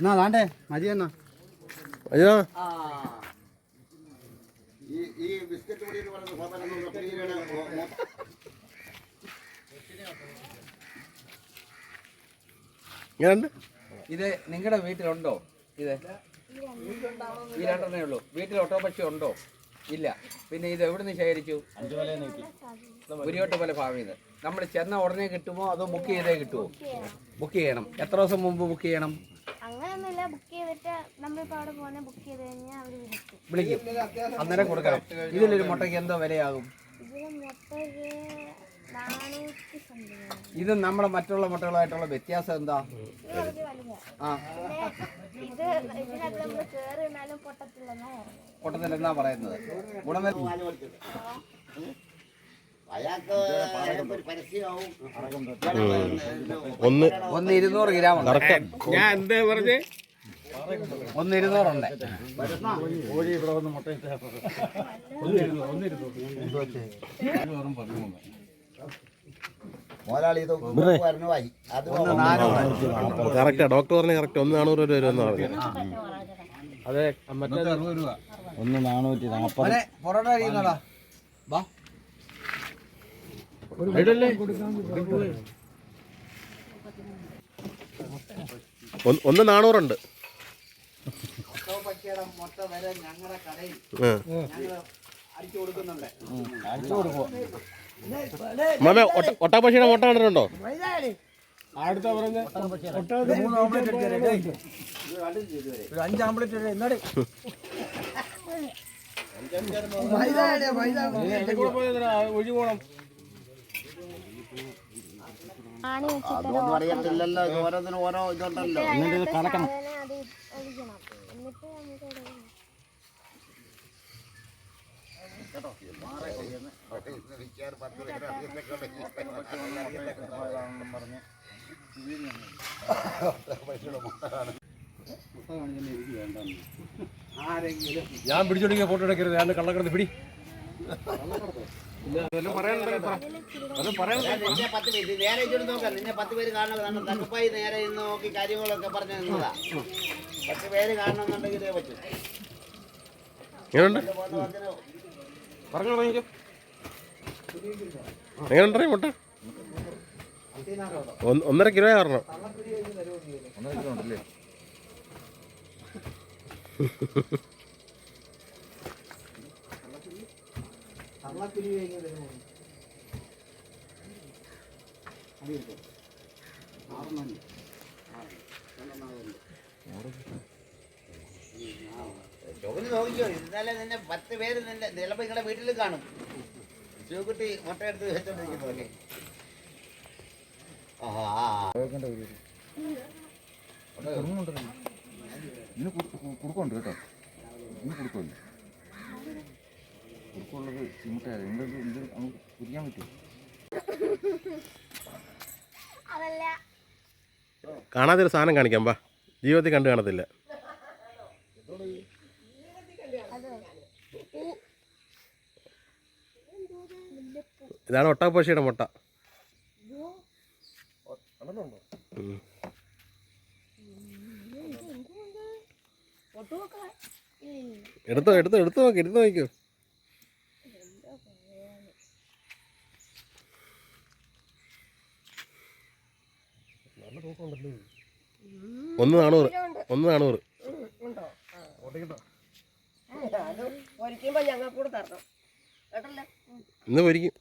എന്നാ താണ്ടേ മതി എന്നാ അയ്യോ ഈ ഈ ബിസ്ക്കറ്റ് പൊടി എന്ന് പറയുന്ന സാധനം കപ്പലിയുടെ മൊ- മൊ- ഇത് നിങ്ങളുടെ വീട്ടിലുണ്ടോ? ഇത്? ഈ രണ്ടെണ്ണേ ഉള്ളൂ. വീട്ടിൽ ഓട്ടോപക്ഷി ഉണ്ടോ? ഇല്ല. പിന്നെ ഇത് എവിടെ നിന്ന് ശേഖരിച്ചു ഉരിയോട്ട് പോലെ ഫാം നിന്ന്. നമ്മൾ ചെന്ന ഉടനെ കിട്ടുമോ അതോ ബുക്ക് ചെയ്തേ കിട്ടുമോ ബുക്ക് ചെയ്യണം. എത്ര ദിവസം മുമ്പ് ബുക്ക് ചെയ്യണം? അങ്ങനെയൊന്നുമില്ല ബുക്ക് ചെയ്തിട്ട് നമ്മളിപ്പോൾ അവിടെ പോകുന്ന ബുക്ക് ചെയ്ത് കഴിഞ്ഞാൽ അവർ വിളിക്കും. വിളിക്കും. അന്നേരം കൊടുക്കണം. ഇതിലൊരു മുട്ടയ്ക്ക് എന്തോ വിലയാകും? ഇത് നമ്മുടെ മറ്റുള്ള മുട്ടകളായിട്ടുള്ള വ്യത്യാസം എന്താ? ആ. ഇത് ഇതിനകത്ത് നമ്മൾ കയറി നിന്നാലും പൊട്ടത്തില്ലെന്നാ. പറയുന്നത്. ഗുണമേ പറയുന്നത് പരസ്യമാവും? ഒന്ന് ഒന്ന് ഇരുന്നൂറ് ഗ്രാം ഉണ്ട്. ഞാൻ എന്താ പറഞ്ഞേ? ഒന്ന് ഇരുന്നൂറുണ്ട്. കോഴി ഇവിടെ വന്ന് മുട്ടയിട്ട് ഇരുന്നൂറ് ഒന്ന് ഇരുന്നൂറ്. അത് കറക്റ്റാ ഡോക്ടർ പറഞ്ഞ കറക്റ്റ് ഒന്ന് നാനൂറ് രൂപ വരുമെന്ന് പറഞ്ഞു അതെ മറ്റേ ഒന്ന് നാനൂറ്റി നാൽപ്പത് പൊറോട്ട വാ. ഒന്ന് വരെ ഞങ്ങളുടെ കടയിൽ അടിച്ചു കൊടുക്കുന്നുണ്ട്. അടിച്ചു കൊടുക്കുക മാമ ഒട്ട- ഒട്ടാപ്പക്ഷിയുടെ മുട്ട കണ്ടിട്ടുണ്ടോ? അടിച്ചു ഒരു അഞ്ച് ആംപ്ലേറ്റ് എന്നാടി ആണി വെച്ചിട്ട് അതൊന്നും അറിയത്തില്ലല്ലോ. ഇത് ഓരോന്നിനും ഓരോ ഇതുണ്ടല്ലോ. അതിനകത്ത് സാധനം അത് ഞാൻ പിടിച്ചോടിക്കുക ഫോട്ടോ എടുക്കരുത്. ഞാൻ കള്ളക്കടത്ത് പിടി. നിന്നെ പത്ത് പേര് നേരെ നോക്കാം നിന്നെ പത്ത് പേര് കാണണം കാരണം തക്കപ്പായി നേരെ ഇന്ന് നോക്കി കാര്യങ്ങളൊക്കെ പറഞ്ഞു തുടങ്ങിക്കോ പത്ത് പേര് പറ്റും. തുടങ്ങിക്കോ എങ്ങനെയുണ്ടോ മുട്ട? ഒന്ന്- ഒന്നര കിലോ പറഞ്ഞു ജോലി നോക്കിയോ ഇന്നലെ നിന്നെ പത്ത് പേര് നിന്റെ ചിലപ്പോ നിങ്ങളുടെ വീട്ടിൽ കാണും. ശിവകുട്ടി മുട്ട എടുത്ത് വെച്ചോണ്ടിരിക്കുന്നതല്ലേ ആ ഇന്ന് കുടുക്കുണ്ട് കേട്ടോ. ഇന്ന് കുടുക്കുണ്ട് കുടുക്കുള്ളത് ചിമുട്ടയാണ് നിങ്ങൾക്ക് ഇത് നമുക്ക് കുടിക്കാൻ പറ്റുമോ? അതല്ല. കാണാത്തൊരു സാധനം കാണിക്കാം ബാ ജീവിതത്തിൽ കണ്ടു കാണത്തില്ല. ഇതാണ് ഒട്ടാപ്പക്ഷിയുടെ മുട്ട. എടുത്തോ എടുത്തോ എടുത്തു നോക്കി എടുത്തു നോക്കിയോ ഒന്ന് നാണൂറ് ഒന്ന് നാണൂറ് ഇന്ന് പൊരിക്കും.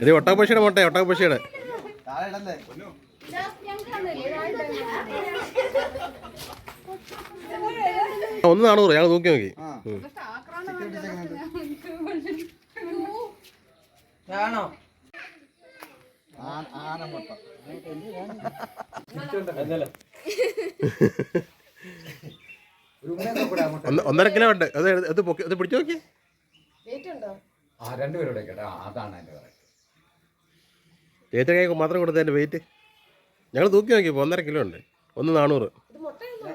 ഇത് ഒട്ടാപ്പക്ഷിയുടെ മുട്ട ഇടല്ലേ ഒന്ന് നാണൂറ് ഞങ്ങൾ നോക്കി നോക്കി. ആ ഉം. വേണോ ആനമുട്ട ഒന്ന് ഒന്നര കിലോ ഉണ്ട്. അത് അത് പൊക്കി അത് പിടിച്ചു നോക്കി ആ രണ്ടുപേരുടെ കേട്ടോ. അതാണ് എന്റെ ഏറ്റ കൈ മാത്രം കൊടുത്തതിന്റെ വെയിറ്റ് ഞങ്ങൾ തൂക്കി നോക്കിയപ്പോൾ ഒന്നര കിലോ ഉണ്ട്. ഒന്ന് നാനൂറ് ഇത് മുട്ടയുണ്ടോ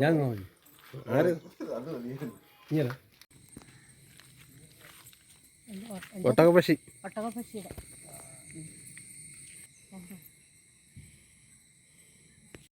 ഞാൻ നോക്കി ആര്? ഇങ്ങനെ ഒട്ടകപ്പശി ഒട്ടകപ്പക്ഷിയുടെ.